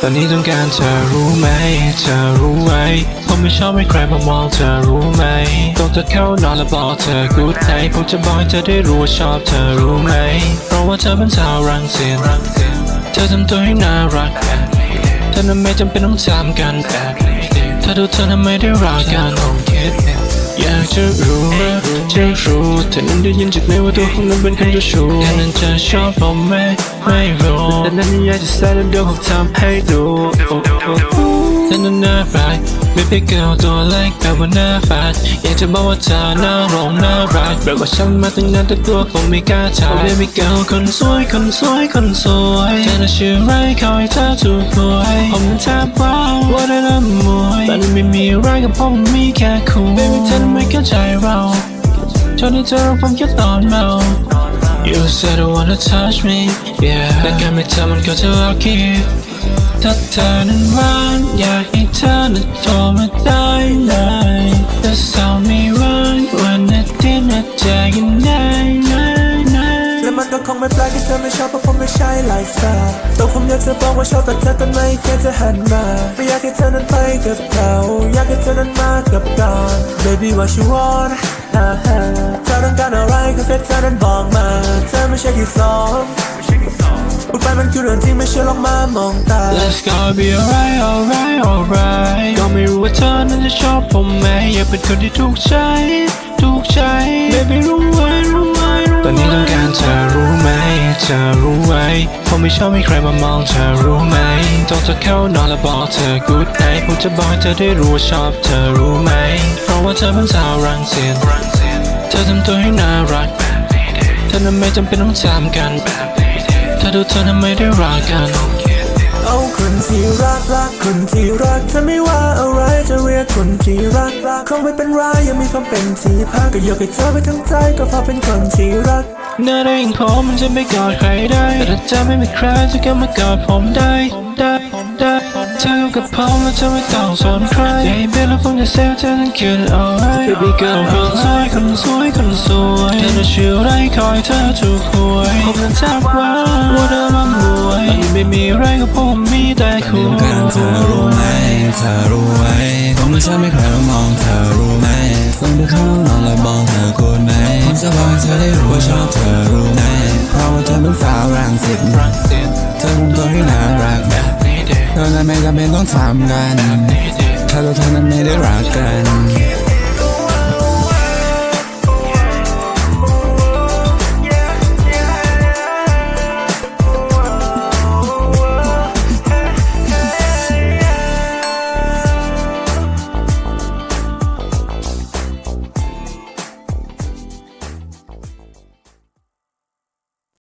ตอนนี้ต้องการเธอรู้ไหม เธอรู้ไหมผมไม่ชอบให้ใครมามองเธอรู้ไหมต้องจะเข้านอนแล้วบอกเธอ good night ผมจะบอกให้เธอได้รู้ว่าชอบเธอรู้ไหม เพราะว่าเธอเป็นสาวรังสิตเธอทำตัวให้น่ารักเธอนั้นไม่จำเป็นต้องจำกันแบบนี้เธอดูเธอทำไมได้รักกันคิดเอยากจะรู้จะรู้เธอนั้นได้ยินจากไหนว่าตัวของนั้นเป็นคนจ้าชู้แค่นั้นจะชอบผมไหมไม่รู้แต่นั้นอยากจะแสดงเดี๋ยวผมทำให้ดูโอ้โอ้เธอนั้นน่ารัก Baby girl ตัวเล็กแต่ว่าน่าฟัดอยากจะบอกว่าเธอน่าร้องน่ารักแบบว่าฉันมาตั้งนานแต่ตัวคงไม่กล้าถาม Baby girl คนสวยคนสวยคนสวยเธอน่ะชื่อไรขอให้เธอถูกหวยผมมันแทบว้าวว่าได้ละมวย กับผมมันมีแค่คุณ Baby เธอไม่เข้าใจเราจนที่เธอรู้ผมแค่ตอนเมา You said you wanna touch me yeah แต่การไม่ทำมันก็จะ lucky ถ้าเธอนั้นว่างอยากให้เธอนั้นโทรมาได้เลยแต่สาวไม่ว่าง งไม่แปลกที่เธอไม่ชอบเพราะผมไม่ใช่ไลฟ์สไตล์แต่ผมอยากจะบอกว่าชอบแต่เธอตอนไม่แค่จะหันมาไม่อยากให้เธอนั้นไปกับเขาอยากให้เธอนั้นมากับก่อน baby what you want เธอต้องการอะไรก็แค่เธอนั้นบอกมา เธอไม่ใช่ที่สองพูดไปมันคือเรื่องที่ไม่เชื่อลองมามองตา Let's go be alright alright alright ก็ไม่รู้ว่าเธอนั้นจะชอบผมไหมอยากเป็นคนที่ถูกใจถูกใจ baby รู้ เธอรู้ไหมผมไม่ชอบให้ใครมามองเธอรู้ไหมต้องจะเข้านอนแล้วบอกเธอ good night ผมจะบอกให้เธอได้รู้ว่าชอบเธอรู้ไหม เพราะว่าเธอเป็นสาวรังสิตเธอทำตัวให้น่ารัก เธอนั้นไม่จำเป็นต้องจำกัน เธอดูเธอทำไมได้รักกัน เอาคนที่รักรักคนที่รักเธอไม่ว่าอะไร คนที่รักรักคงไม่เป็นไรยังมีความเป็นที่พักก็ยกให้เธอไปทั้งใจก็เพราะเป็นคนที่รักหน้าได้ยิ่งผมมันจะไม่กอดใครได้ แต่ถ้าเธอไม่มีใครจะก็มากอดผมได้ผมได้ผมได้เธออยู่กับผมแล้วเธอไม่ต้องสนใครอย่าให้เป็นแล้วผมจะเซลเธอนั้นคือ alright baby girl คนสวยคนสวยคนสวยเธอจะชื่ออะไรคอยเธอถูกหวยผมนั้นทักว่าว่าเธอมันรวยมันไม่มีอะไรกับผมมีแต่คุณการเธอรู้ไหม เธอรู้ไว้ผมไม่ชอบไม่ใครมามองเธอรู้ไหมส่งไปเข้านอนแล้วบอกเธอโกรธไหมผมจะบอกให้เธอได้รู้ว่าชอบเธอรู้ไหมเพราะว่าเธอเป็นสาวรังสิตเธอทำตัวให้น่ารักแบบนี้เธอนั้นไม่จำเป็นต้องทำกันนี่เด็กถ้าตัวเธอนั้นไม่ได้รักกัน